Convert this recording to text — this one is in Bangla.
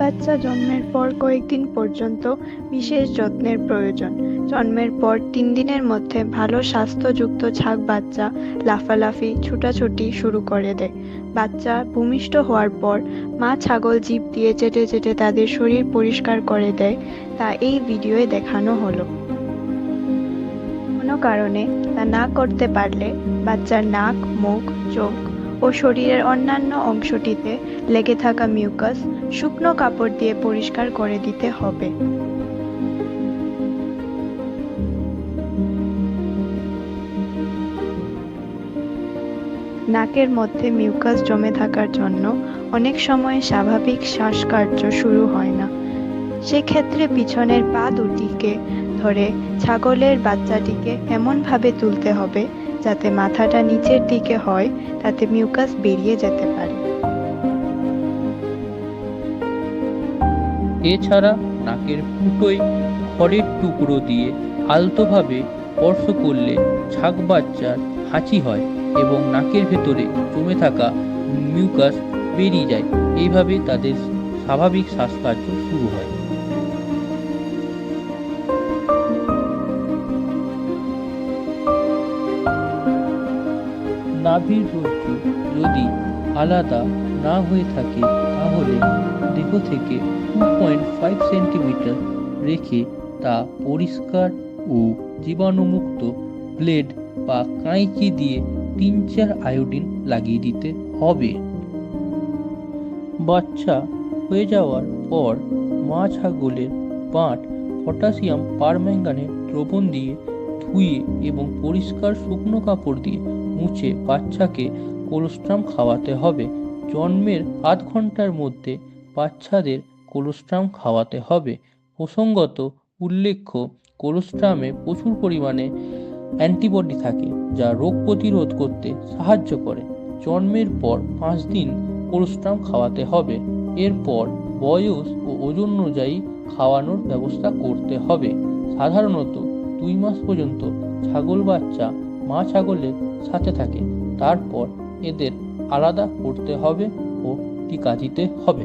বাচ্চা জন্মের পর কয়েকদিন পর্যন্ত বিশেষ যত্নের প্রয়োজন। জন্মের পর তিন দিনের মধ্যে ভালো স্বাস্থ্যযুক্ত ছাগ বাচ্চা লাফালাফি, ছুটাছুটি শুরু করে দেয়। বাচ্চা ভূমিষ্ঠ হওয়ার পর মা ছাগল জিভ দিয়ে চেটে চেটে তাদের শরীর পরিষ্কার করে দেয়, তা এই ভিডিওয়ে দেখানো হলো। কোনো কারণে তা না করতে পারলে বাচ্চার নাক, মুখ, চোখ ও শরীরের অন্যান্য অংশটিতে লেগে থাকা মিউকাস শুকনো কাপড় দিয়ে পরিষ্কার করে দিতে হবে। নাকের মধ্যে মিউকাস জমে থাকার জন্য অনেক সময় স্বাভাবিক শ্বাসকার্য শুরু হয় না। সেক্ষেত্রে পিছনের পা দুটিকে ধরে ছাগলের বাচ্চাটিকে এমনভাবে তুলতে হবে যাতে মাথাটা নিচের দিকে হয়, তাতে মিউকাস বেরিয়ে যেতে পারে। এছাড়া নাকের ফুটোয় খড়ের টুকরো দিয়ে আলতোভাবে স্পর্শ করলে ছাগ বাচ্চার হাঁচি হয় এবং নাকের ভেতরে জমে থাকা মিউকাস বেরিয়ে যায়। এইভাবে তাদের স্বাভাবিক শ্বাসকার্য শুরু হয়। নাভির রজ্জু যদি আলাদা না হয়ে থাকে, তাহলে দেহ থেকে টু পয়েন্ট ফাইভ সেন্টিমিটার রেখে তা পরিষ্কার ও জীবাণুমুক্ত ব্লেড বা কাঁইচি দিয়ে তিন চার আয়োডিন লাগিয়ে দিতে হবে। বাচ্চা হয়ে যাওয়ার পর মা ছাগলের পাঁট পটাশিয়াম পারম্যাঙ্গানেট দ্রবণ দিয়ে ধুয়ে এবং পরিষ্কার শুকনো কাপড় দিয়ে মুছে বাচ্চাকে কোলোস্ট্রাম খাওয়াতে হবে। জন্মের আধ ঘণ্টার মধ্যে বাচ্চাদের কোলোস্ট্রাম খাওয়াতে হবে। প্রসঙ্গত উল্লেখ্য, কোলোস্ট্রামে প্রচুর পরিমাণে অ্যান্টিবডি থাকে, যা রোগ প্রতিরোধ করতে সাহায্য করে। জন্মের পর পাঁচ দিন কোলোস্ট্রাম খাওয়াতে হবে। এরপর বয়স ও ওজন অনুযায়ী খাওয়ানোর ব্যবস্থা করতে হবে। সাধারণত দুই মাস পর্যন্ত ছাগল বাচ্চা মা ছাগলের সাথে থাকে। তারপর এদের আলাদা করতে হবে ও টিকা দিতে হবে।